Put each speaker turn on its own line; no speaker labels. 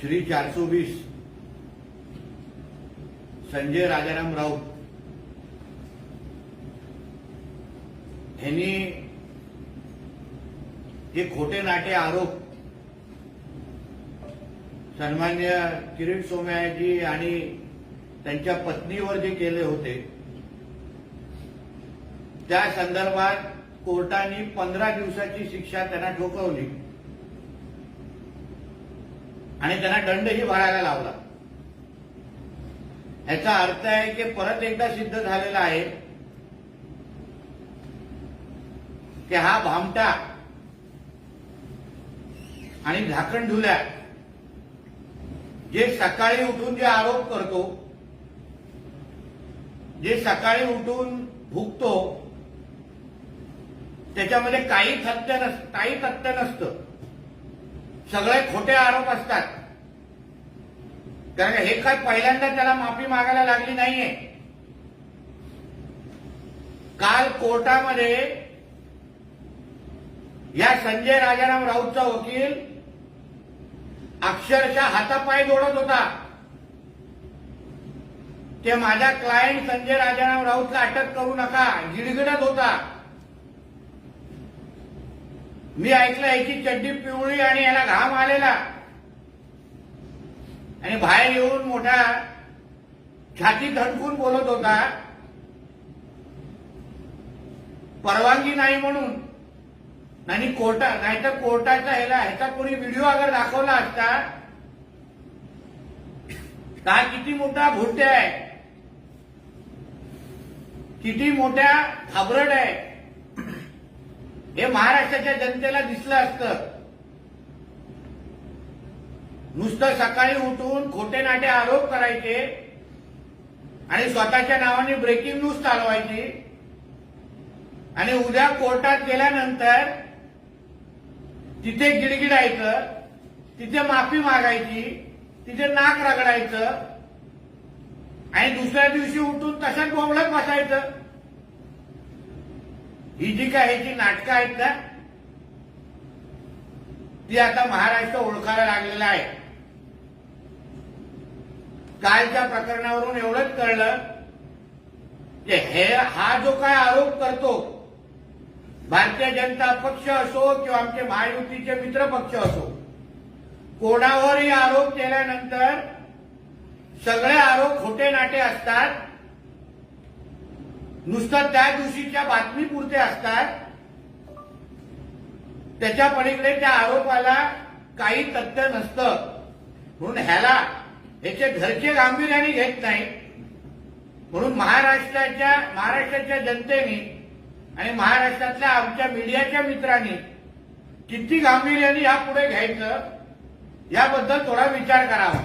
श्री चारशे वीस संजय राजाराम राऊत यांनी जे खोटे नाटे आरोप सन्मान्य किरीट सोमयाजी आणि त्यांच्या पत्नीवर जे केले होते त्या संदर्भात कोर्टाने पंधरा दिवसाची शिक्षा त्यांना ठोकवली. आणि त्यांना दंडही भरायला लावला. याचा अर्थ आहे की परत एकदा सिद्ध झालेला आहे की हा भामटा आणि झाकण धुल्या जे सकाळी उठून जे आरोप करतो जे सकाळी उठून भुगतो त्याच्यामध्ये काही सत्य नसतं काही सत्य नसतं. सगळे खोटे आरोप असतात. कारण हे काय पहिल्यांदा त्याला माफी मागायला लागली नाहीये. काल कोर्टामध्ये या संजय राजाराम राऊतचा वकील अक्षरशः हातापाय जोडत होता. ते माझ्या क्लायंट संजय राजाराम राऊतला अटक करू नका गिडगिडत होता. मी ऐकलं याची चड्डी पिवळी आणि याला घाम आलेला. आणि बाहेर येऊन मोठा छाती धडकून बोलत होता. परवानगी नाही म्हणून. आणि कोर्टा नाहीतर कोर्टाचा ह्याला ह्याचा कोणी व्हिडिओ अगर दाखवला असता तर किती मोठा भुट्या आहे? किती मोठ्या खाबरट आहे? हे महाराष्ट्राच्या जनतेला दिसलं असतं. नुसतं सकाळी उठून खोटे नाटे आरोप करायचे आणि स्वतःच्या नावाने ब्रेकिंग न्यूज चालवायची. आणि उद्या कोर्टात गेल्यानंतर तिथे गिडगिडायचं तिथे माफी मागायची तिथे नाक रगडायचं आणि दुसऱ्या दिवशी उठून तशाच बोंबलत बसायचं. ही जी काय ह्याची नाटकं आहेत ना ती आता महाराष्ट्र ओळखायला लागलेला आहे. कालच्या प्रकरणावरून एवढंच कळलं की हे हा जो काय आरोप करतो भारतीय जनता पक्ष असो किंवा आमचे महायुतीचे मित्र पक्ष असो कोणावरही आरोप केल्यानंतर सगळे आरोप खोटे नाटे असतात. नुसतं त्या दिवशीच्या बातमीपुरते असतात त्याच्या पलीकडे त्या आरोपाला काही तथ्य नसतं. म्हणून ह्याला ह्याचे घरचे गांभीर्याने घेत नाही म्हणून महाराष्ट्राच्या महाराष्ट्राच्या जनतेने आणि महाराष्ट्रातल्या आमच्या मीडियाच्या मित्रांनी किती गांभीर्याने यापुढे घ्यायचं याबद्दल थोडा विचार करावा.